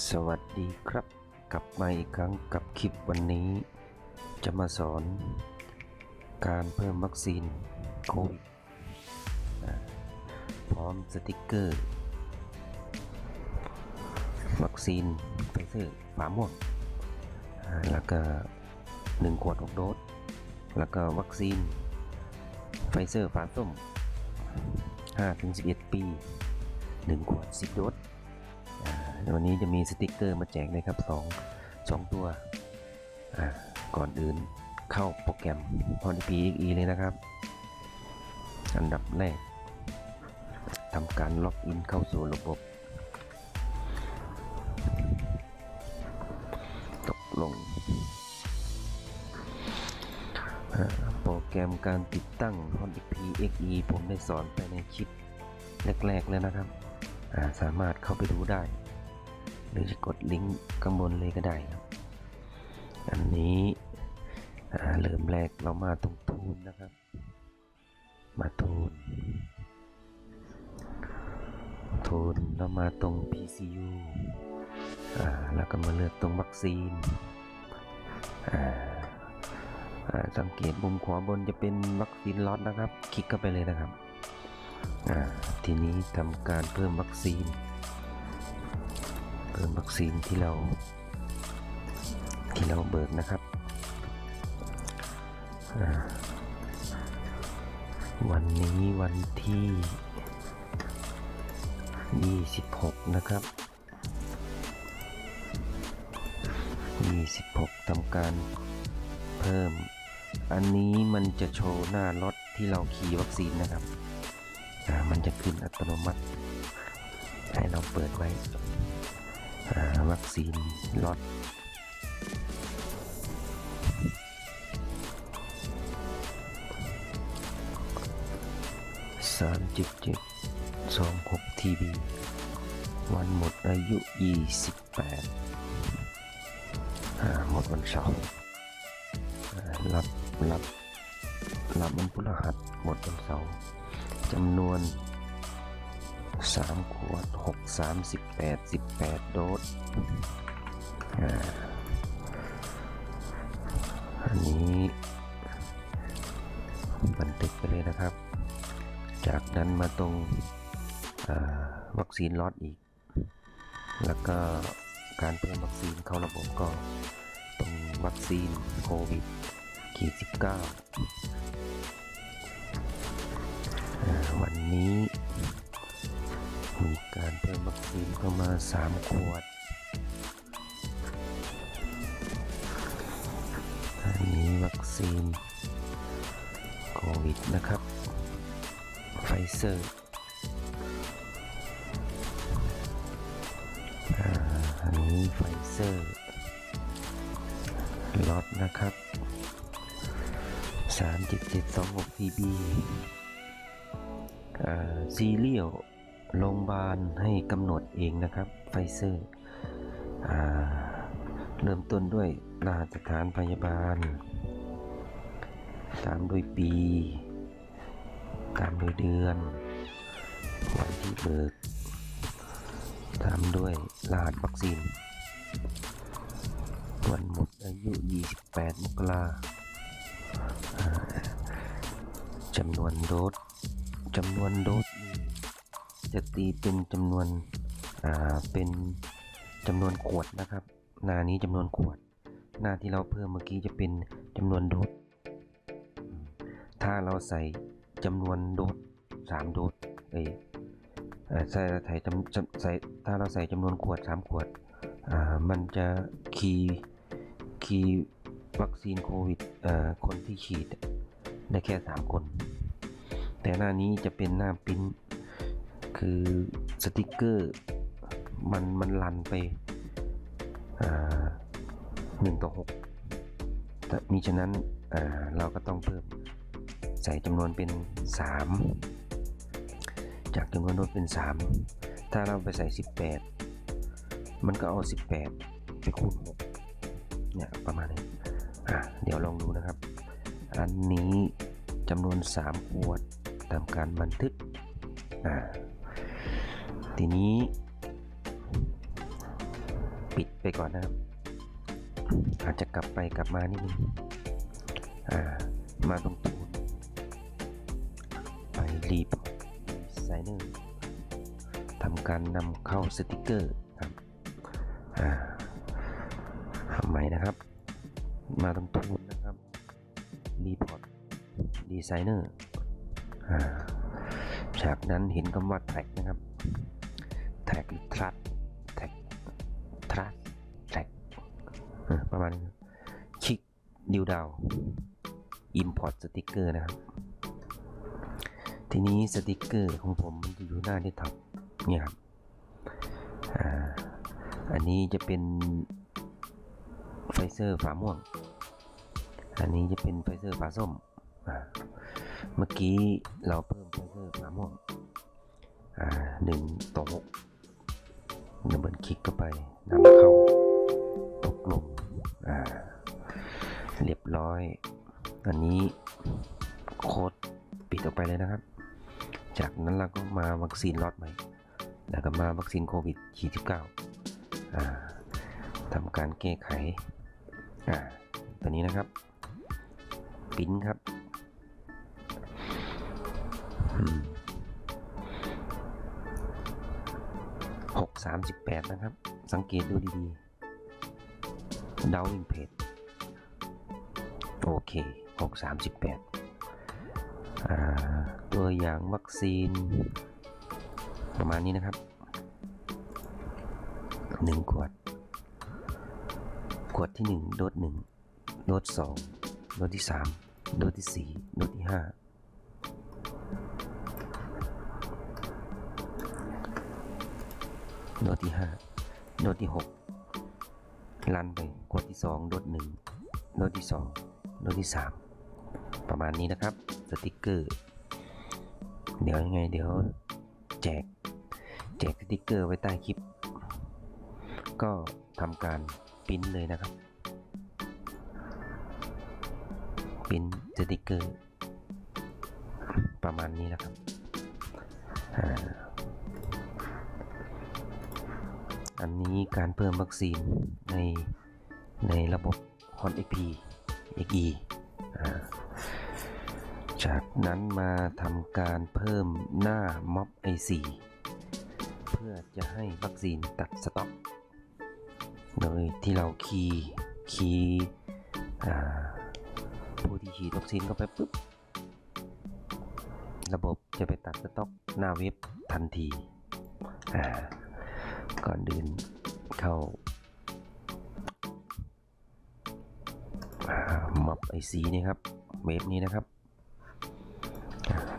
สวัสดีครับ กลับมาอีกครั้งกับคลิปวันนี้ จะมาสอน การเพิ่มวัคซีนโควิดพร้อมสติกเกอร์ วัคซีนไฟเซอร์ฝาม่วง แล้วก็ 1 ขวด6โดส แล้วก็วัคซีนไฟเซอร์ฝาส้ม5-11 ปี 1 ขวด 10 โดส วันนี้จะมีสติกเกอร์มาแจกเลยครับ2 2ตัวก่อนอื่นเข้าโปรแกรม p o n p XE เลยนะครับ อันดับแรกทำการล็อกอินเข้าสู่ระบบ ตกลง โปรแกรมการติดตั้ง p o n p XE ผมได้สอนไปในคลิปแรก ๆ แล้วนะครับ สามารถเข้าไปดูได้ หรือจะกดลิงก์ข้างบนเลยก็ได้ครับ อันนี้เริ่มแรกเรามาตรงทูนนะครับ มาทูนทูนแล้วมาตรง PCU อ่าแล้วก็มาเลือกตรงวัคซีนอ่าสังเกตมุมขวาบนจะเป็นวัคซีนล็อตนะครับ คลิกเข้าไปเลยนะครับ ทีนี้ทำการเพิ่มวัคซีน พิ่มวัคซีนที่เราที่เราเบิกนะครับ วันนี้วันที่ 26 นะครับ 26ทำการเพิ่ม อันนี้มันจะโชว์หน้ารถที่เราขี่วัคซีนนะครับ มันจะขึ้นอัตโนมัติ ให้เราเปิดไว้ วัคซีนล็อตสามจุดเจ็ดสองหกทีบีวันหมดอายุยี่สิบแปดหมดวันเสาร์รับรับรับวันพฤหัสหมดวันเสาร์จำนวน สามขวดหกสามสิบแปดสิบแปดโดสอันนี้บันทึกไปเลยนะครับ จากนั้นมาตรงวัคซีนล็อตอีก แล้วก็การเพิ่มวัคซีนเข้าระบบก็ตรงวัคซีนโควิดขีดสิบเก้าวันนี้ การเพิ่มวัคซีนเข้ามา 3 ขวดอันนี้วัคซีนโควิดนะครับ ไฟเซอร์อ่าอันนี้ไฟเซอร์ล็อตนะครับ3.726 PB อ่าซีเรียล โรงพยาบาลให้กำหนดเองนะครับไฟเซอร์เริ่มต้นด้วยรหัสสถานพยาบาล ตามด้วยปี ตามด้วยเดือน วันที่เบิก ตามด้วยรหัสวัคซีน วันหมดอายุ 28 มกราจำนวนโดสจำนวนโดส จะตีเป็นจำนวนอ่าเป็นจำนวนขวดนะครับ หน้านี้จำนวนขวด หน้าที่เราเพิ่มเมื่อกี้จะเป็นจำนวนโดสถ้าเราใส่จำนวนโดสสามโดสเอยอ่อใส่ใส่จำใส่ถ้าเราใส่จำนวนขวดสามขวดอ่ามันจะคีย์คีย์วัคซีนโควิดอ่อคนที่ฉีดได้แค่สามคน แต่หน้านี้จะเป็นหน้าปริ้น คือสติกเกอร์มันมันรันไปหนึ่งต่อหกแต่มีฉะนั้นเราก็ต้องเพิ่มใส่จำนวนเป็น 3 จากจำนวนลดเป็น 3 ถ้าเราไปใส่ 18 มันก็เอา 18 ไปคูณ6เนี่ยประมาณนี้อะเดี๋ยวลองดูนะครับ อันนี้จำนวน 3 ขวดตามการบันทึกอ่า ทีนี้ ปิดไปก่อนนะครับ อาจจะกลับไปกลับมานิดนึงอ่า มาตรงตูนไปรีพอร์ตดีไซเนอร์ทำการนำเข้าสติกเกอร์ครับอ่าทำไมนะครับ มาตรงทูนนะครับรีพอร์ตดีไซเนอร์จากนั้นเห็นคำว่าแท็กนะครับ แท็กทรัสแท็กทรัสแท็กประมาณนี้คลิกดิวดาว Import สติกเกอร์นะครับ ทีนี้สติกเกอร์ของผมมันจะอยู่หน้าที่ท็อปเนี่ยครับอ่าอันนี้จะเป็นไฟเซอร์ฝาม่วง อันนี้จะเป็นไฟเซอร์ฝาส้ม เมื่อกี้เราเพิ่มไฟเซอร์ฝาม่วงอ่าหนึ่งต่อหก ดับเบิลคลิกเข้าไปนำเข้าตกลงอ่าเรียบร้อย อันนี้โค้ดปิดออกไปเลยนะครับ จากนั้นเราก็มาวัคซีนล็อตใหม่ แล้วก็มาวัคซีนโควิด -19 อ่าทำการแก้ไขอ่าตัวนี้นะครับปิ้นครับหกสาม 6 38 นะครับ สังเกตดูดีๆ Downing Page โอเค 638 ตัวอย่างวัคซีน ประมาณนี้นะครับ 1 ขวด ขวดที่ 1 โดส1โดส2โดสที่ 3 โดสที่ 4 โดสที่ 5 โดสที่ห้าโดสที่หกลันไปขวดที่สองโดสหนึ่งโดสที่สองโดสที่สามประมาณนี้นะครับสติกเกอร์ เดี๋ยวยังไงเดี๋ยวแจก แจกสติกเกอร์ไว้ใต้คลิป ก็ทำการปริ้นเลยนะครับปริ้นสติกเกอร์ ประมาณนี้แหละครับอ่า อันนี้การเพิ่มวัคซีนในในระบบ Hot XP XE อ่าจากนั้นมาทำการเพิ่มหน้าม็อบ IC เพื่อจะให้วัคซีนตัดสต็อก โดยที่เราคีย์คีย์ผู้ที่ฉีดวัคซีนเข้าไปปุ๊บ ระบบจะไปตัดสต็อกหน้าเว็บทันทีอ่า ก่อนเดินเข้าม็อบไอซีนี่ครับ เว็บนี้นะครับ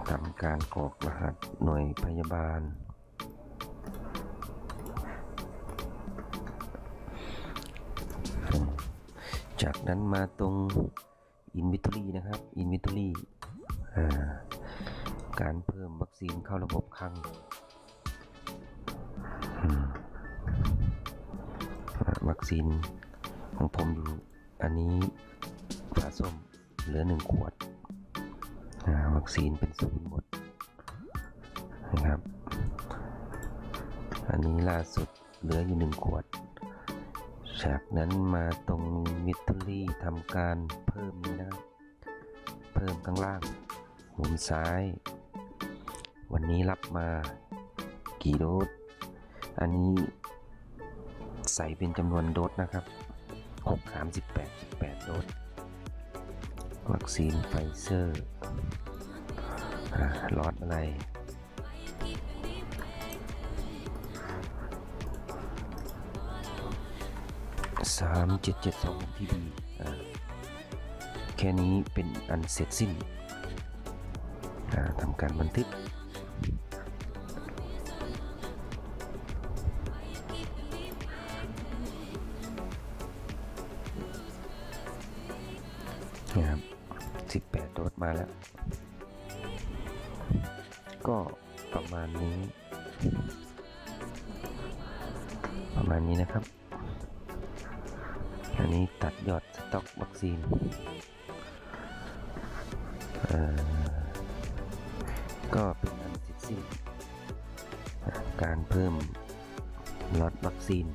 ทำการกรอกรหัสหน่วยพยาบาล จากนั้นมาตรง Inventory นะครับ Inventory อ่การเพิ่มวัคซีนเข้าระบบคลัง ซีน ของผมอยู่ อันนี้ฝาส้มเหลือหนึ่งขวดวัคซีนเป็นศูนย์หมดนะครับ อันนี้ล่าสุดเหลืออยู่หนึ่งขวด จากนั้นมาตรงมิทเทอรี่ทำการเพิ่มนี้นะครับ เพิ่มข้างล่างมุมซ้าย วันนี้รับมากี่โดสอันนี้ ใส่เป็นจำนวนโดสนะครับ6 38 8โดส วัคซีนไฟเซอร์อ่าลอดอะไร สามเจ็ดเจ็ดสองทีบีแค่นี้เป็นอันเสร็จสิ้นทำการบันทึก แป8โดสมาแล้ว ก็ประมาณนี้ ประมาณนี้นะครับ อันนี้ตัดยอดสต็อกวัคซีนก็เป็นอันเสร็จสิ้นการเพิ่มล็อตวัคซีน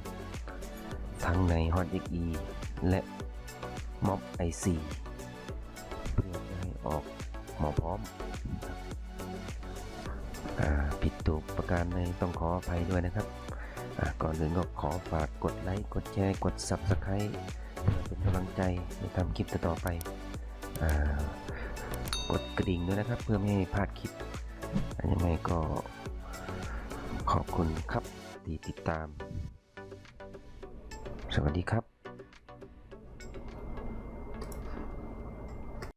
ทั้งในฮอตเอ็กและม็อบไอซี ออกหมอพร้อมอผิดถูกประการในต้องขออภัยด้วยนะครับ ก่อนอื่นก็ขอฝากกดไลค์ กดแชร์ กด Subscribe เพื่อเป็นกำลังใจในทำคลิปต่อไปอกดกระดิ่งด้วยนะครับ เพื่อไม่ให้พลาดคลิปยังไงก็ขอบคุณครับที่ติดตาม สวัสดีครับ